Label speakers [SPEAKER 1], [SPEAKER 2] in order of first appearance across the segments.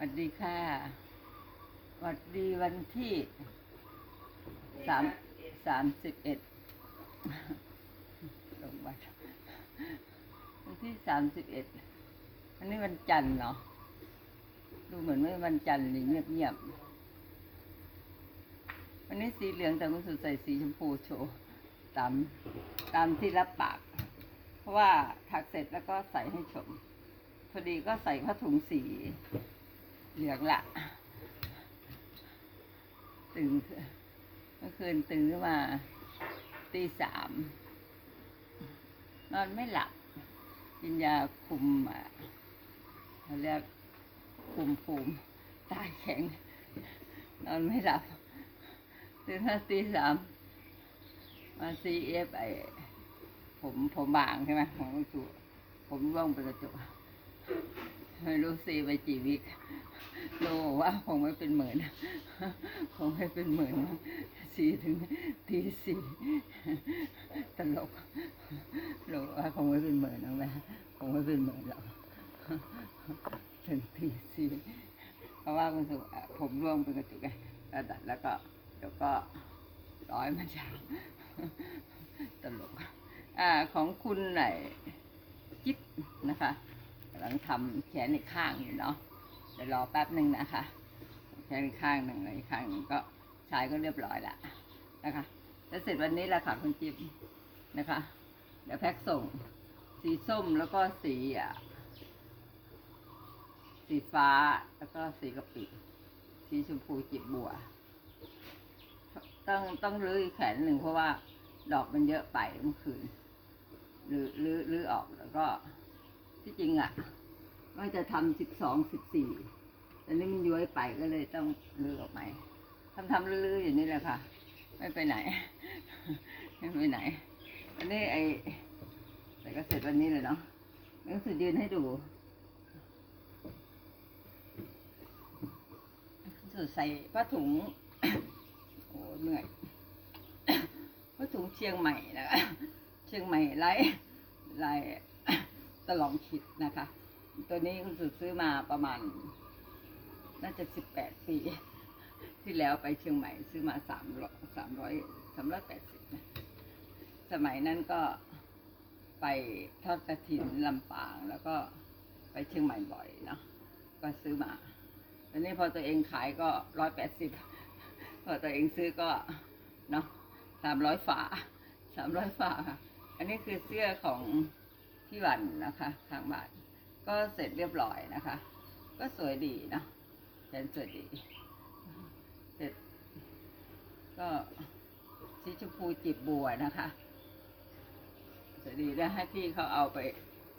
[SPEAKER 1] สวัสดีค่ะสวัสดีวันที่สามสามสิบเอ็ดลงวันวันที่สามสิบเอ็ดวันนี้วันจันทร์เนาะ ดูเหมือนว่าวันจันทร์เลยเงียบเงียบๆวันนี้สีเหลืองแต่คุณสุดใส่สีชมพูโชว์ตามตามที่รับปาก เพราะว่าถักเสร็จแล้วก็ใส่ให้ชม พอดีก็ใส่ผ้าถุงสี เหลืองละตื่นเมื่อคืนตื่นขึ้นมาตีสามนอนไม่หลับ กินยาคุมอะเขาเรียกคุมภูมิตาแข็ง นอนไม่หลับ ตื่นมาตีสามมาซีเอฟไอผมผมบางใช่ไหมของคุผมร่วงเป็นกระจกไม่รู้ซีไปกี่วิก โลว่าคงไม่เป็นหมื่นคงไม่เป็นหมื่นซีถึงตีสี่ตลกโลว่าคงไม่เป็นหมื่นนะแม่คงไม่เป็นหมื่นหรอกถึงตีสี่เพราะว่าคุณสุผมร่วงเป็นกระจุกไงแล้วตัดแล้วก็เดี๋ยวก็ร้อยมาเช้าตลกอ่าของคุณไหนจิ๊บนะคะกำลังทำแขนอีกข้างอยู่เนาะ ดี๋ยวรอแป๊บหนึ่งนะคะแขนอีกข้างหนึ่งอีกข้างหนึ่งก็ใชายก็เรียบร้อยละนะคะแล้วเสร็จวันนี้แหละค่ะคุณจิ๊บนะคะ เดี๋ยวแพ็คส่ง สีส้มแล้วก็สีอะสีฟ้าแล้วก็สีกะปิสีชมพูจิบบัว ต้องต้องรื้อแขนหนึ่งเพราะว่าดอกมันเยอะไปเมื่อคืนรื้อรื้อรื้อออกแล้วก็ที่จริงอะ ว่าจะทำสิบสองสิบสี่แต่นี่มันย้อยไปก็เลยต้องรื้อออกไปทำทำรื้อๆอยู่นี่แหละค่ะ ไม่ไปไหน ไม่ไปไหนวันนี้ไอแต่ก็เสร็จวันนี้เลยเนาะหนังสือยืนให้ดูสุดใส่ผ้าถุง โอ้เหนื่อยผ้าถุงเชียงใหม่นะคะเชียงใหม่ไล่ไล่ตลองขิดนะคะ ตัวนี้คุณสุดซื้อมาประมาณ น่าจะสิบแปดปี ที่แล้วไปเชียงใหม่ซื้อมาสามร้อยสามร้อยสามร้อยแปดสิบนะสมัยนั้นก็ไปทอดกระถินลำปางแล้วก็ไปเชียงใหม่บ่อยเนาะก็ซื้อมาตอนนี้พอตัวเองขายก็ร้อยแปดสิบพอตัวเองซื้อก็เนาะสามร้อยฝาสามร้อยฝาค่ะอันนี้คือเสื้อของพี่วันนะคะ ทางบ้าน ก็เสร็จเรียบร้อยนะคะ ก็สวยดีเนาะแขนสวยดี เสร็จ ก็สีชมพูจีบบัวนะคะสวยดีแล้วให้พี่เขาเอาไป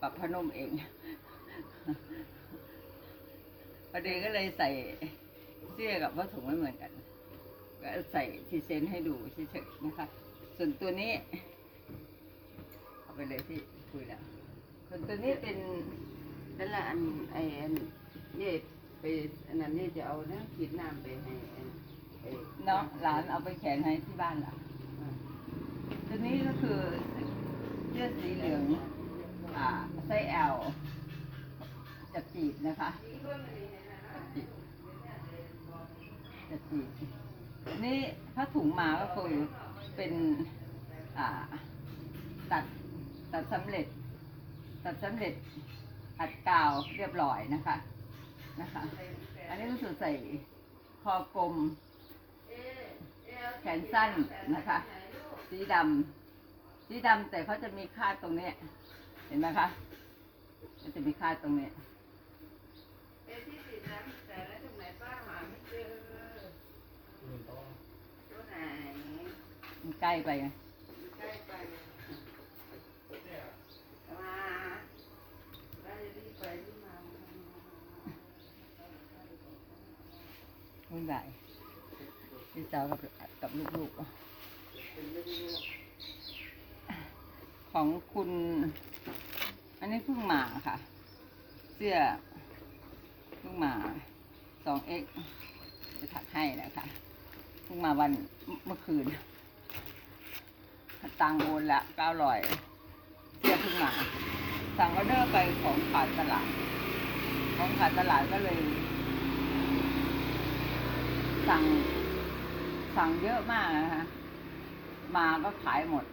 [SPEAKER 1] ปรับพนุ่มเองพอดีก็เลยใส่เสื้อกับผ้าถุงไม่เหมือนกัน ก็ใส่พรีเซนต์ให้ดูเฉยๆนะคะ ส่วนตัวนี้ เอาไปเลยที่คุยแล้วส่วนตัวนี้เป็น นั่นแหละอันไอ้อันเนี่ไปอันนั้นเนี่ยจะเอาเนื้อขีดน้ำไปให้ไอ้ไอ้น้องหลานเอาไปแขวนให้ที่บ้านล่ะอ่าตัวนี้ก็คือเสื้อสีเหลืองอ่าไส้แอลจะจีบนะคะจะจีบจะจีบนี่ถ้าถุงมาก็คือเป็นอ่าตัดตัดสำเร็จตัดสำเร็จ อัดกาวเรียบร้อยนะคะนะคะ อันนี้รู้สึกใส่คอกลม แขนสั้นนะคะ สีดำสีดำแต่เขาจะมีคาดตรงนี้ เห็นไหมคะมันจะมีคาดตรงนี้
[SPEAKER 2] เอ๊ะที่ติดน้ำแต่แล้วตรงไหนป้าหาไม่เจอตัวไหน
[SPEAKER 1] มันใกล้ไปไง
[SPEAKER 2] ใกล้ไปมาเราจะรีบไปรีบมา
[SPEAKER 1] วุ่นวายพี่สาวกับกับลูกๆ ของคุณ อันนี้เพิ่งมาค่ะ เสื้อเพิ่งมาสองเอ็กจะถักให้นะคะเพิ่งมาวันเมื่อคืน ตังโอนละเก้าร้อยเสื้อเพิ่งมาสั่งออเดอร์ไปของขาดตลาด ของขาดตลาดก็เลย สั่ง สั่งเยอะมากนะคะมาก็ขายหมด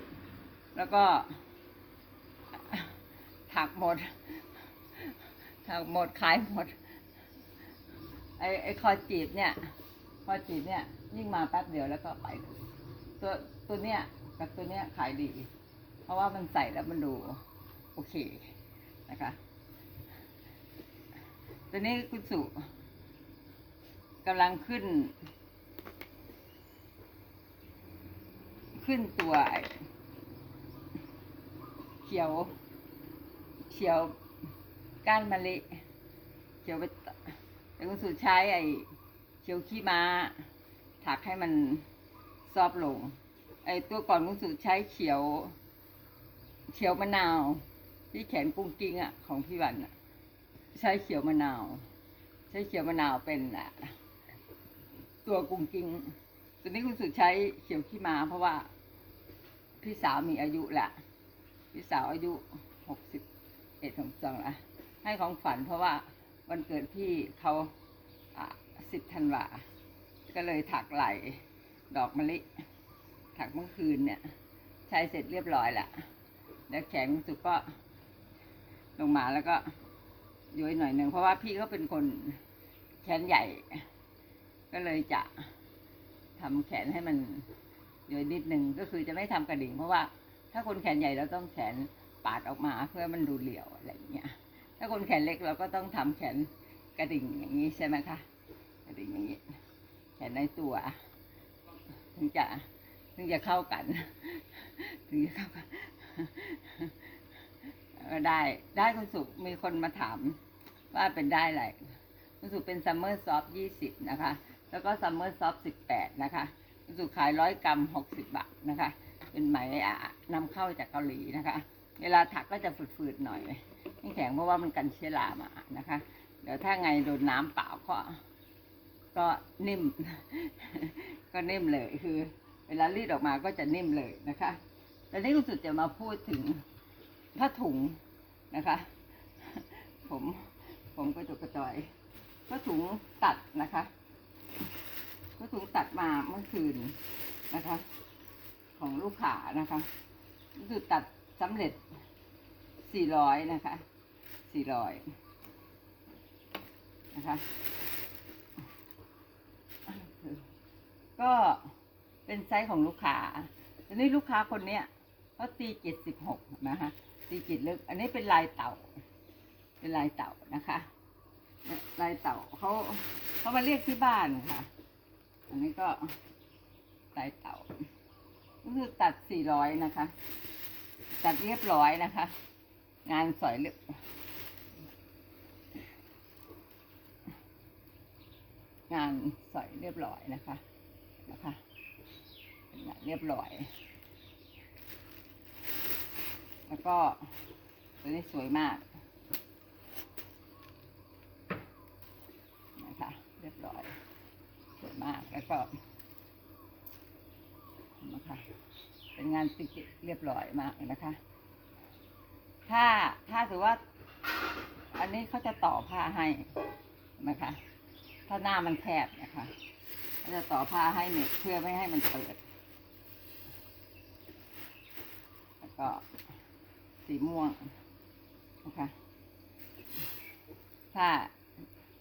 [SPEAKER 1] แล้วก็ ถักหมด ถักหมดขายหมด ไอไอคอจีบเนี่ย คอจีบเนี่ย ยิ่งมาแป๊บเดียวแล้วก็ไปตัวตัวเนี้ยกับตัวเนี้ยขายดี เพราะว่ามันใส่แล้วมันดู โอเคนะคะ ตัวนี้คุณสุ กำลังขึ้น ขึ้นตัว เขียว เขียวก้านมะลิเขียวไปแต่คุณสุใช้ไอ้เขียวขี้ม้า ถักให้มันซอฟต์ลง ไอ้ตัวก่อนคุณสุใช้เขียว เขียวมะนาว ที่แขนกุ้งกิ้งอะของพี่วันอะใช้เขียวมะนาว ใช้เขียวมะนาวเป็นอะ ตัวกุ้งกิ้งตัวนี้คุณสุใช้เขียวขี้มาเพราะว่า พี่สาวมีอายุละพี่สาวอายุหกสิบเอ็ดหกสองละให้ของฝันเพราะว่าวันเกิดพี่เขาสิบธันวาก็เลยถักไหลดอกมะลิ ถักเมื่อคืนเนี่ย ใช้เสร็จเรียบร้อยละแล้วแขนคุณสุก็ลงมาแล้วก็ย้อยหน่อยหนึ่งเพราะว่าพี่เขาเป็นคนแขนใหญ่ ก็เลยจะทำแขนให้มันย้อยนิดหนึ่งก็คือจะไม่ทำกระดิ่ง เพราะว่า ถ้าคนแขนใหญ่เราต้องแขนปาดออกมาเพื่อมันดูเหลี่ยวอะไรอย่างเงี้ย ถ้าคนแขนเล็กเราก็ต้องทำแขนกระดิ่งอย่างนี้ใช่ไหมคะกระดิ่งอย่างนี้แขนในตัว ถึงจะถึงจะเข้ากัน ถึงจะเข้ากันได้ได้คุณสุมีคนมาถามว่าเป็นได้อะไรคุณสุเป็นซัมเมอร์ซอฟยี่สิบนะคะ แล้วก็ซัมเมอร์ซอฟสิบแปดนะคะคุณสุขายร้อยกรัมหกสิบบาทนะคะ เป็นไหมอะนำเข้าจากเกาหลีนะคะ เวลาถักก็จะฝืดๆหน่อยไม่แข็งเพราะว่ามันกันเชื้อรามานะคะ เดี๋ยวถ้าไงโดนน้ำเปล่าก็ ก็นิ่ม ก็นิ่มเลยคือ เวลารีดออกมาก็จะนิ่มเลยนะคะตอนนี้คุณสุดจะมาพูดถึงผ้าถุงนะคะ ผมผมก็จุกกระจอยผ้าถุงตัดนะคะ ผ้าถุงตัดมาเมื่อคืนนะคะ ของลูกค้านะคะรู้สึกตัดสำเร็จสี่ร้อยนะคะสี่ร้อยนะคะก็เป็นไซส์ของลูกค้าทีนี้ลูกค้าคนเนี้ยเขาตีเจ็ดสิบหกนะคะตีจิตลึก อันนี้เป็นลายเต่า เป็นลายเต่านะคะ ลายเต่าเขาเขามาเรียกที่บ้านค่ะ อันนี้ก็ลายเต่าก็คือตัดสี่ร้อยนะคะ ตัดเรียบร้อยนะคะ งานสอยเรียบงานสอยเรียบร้อยนะคะ นะคะเป็นงานเรียบร้อย แล้วก็ตัวนี้สวยมากนะคะ เรียบร้อย ส กแล้วก็นะคะเป็นงานติดเรียบร้อยมากนะคะ ถ้าถ้าถือว่า อันนี้เขาจะต่อผ้าให้นะคะ ถ้าหน้ามันแคบนะคะเขาจะต่อผ้าให้เน็ตเพื่อไม่ให้มันเปิด แล้วก็สีม่วงนะคะ ถ้า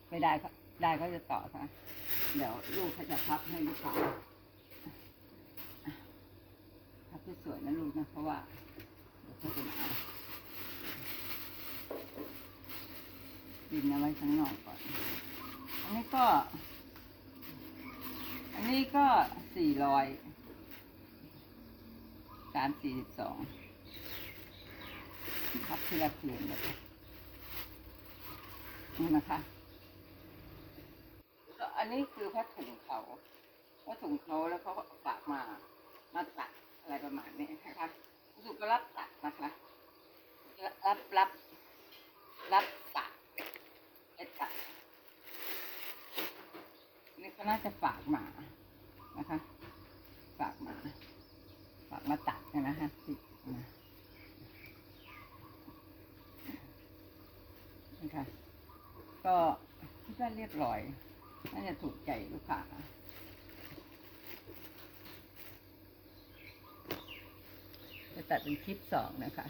[SPEAKER 1] ไม่ได้ก็ได้ก็จะต่อค่ะ เดี๋ยวลูกเขาจะพับให้ลูกค้าพับให้สวยนะลูกนะเพราะว่าเดี๋ยวเขาจะหนาวดินเอาไว้ข้างนอกก่อน อันนี้ก็ อันนี้ก็สี่ร้อยสามสี่สิบสองพับทีละคืนเลยนี่นะคะ แล้วอันนี้คือผ้าถุงเขาผ้าถุงเขาแล้วเขาก็ฝากมามาตัดอะไรประมาณนี้นะคะรู้สึกก็รับตัดนะคะ รับรับรับตัดเอ็ดตัดนี่เขาน่าจะฝากมานะคะ ฝากมาฝากมาตัดนะคะติดมานะคะก็คิดว่าเรียบร้อย น่าจะถูกใจลูกค้าจะตัดเป็นคลิปสองนะคะ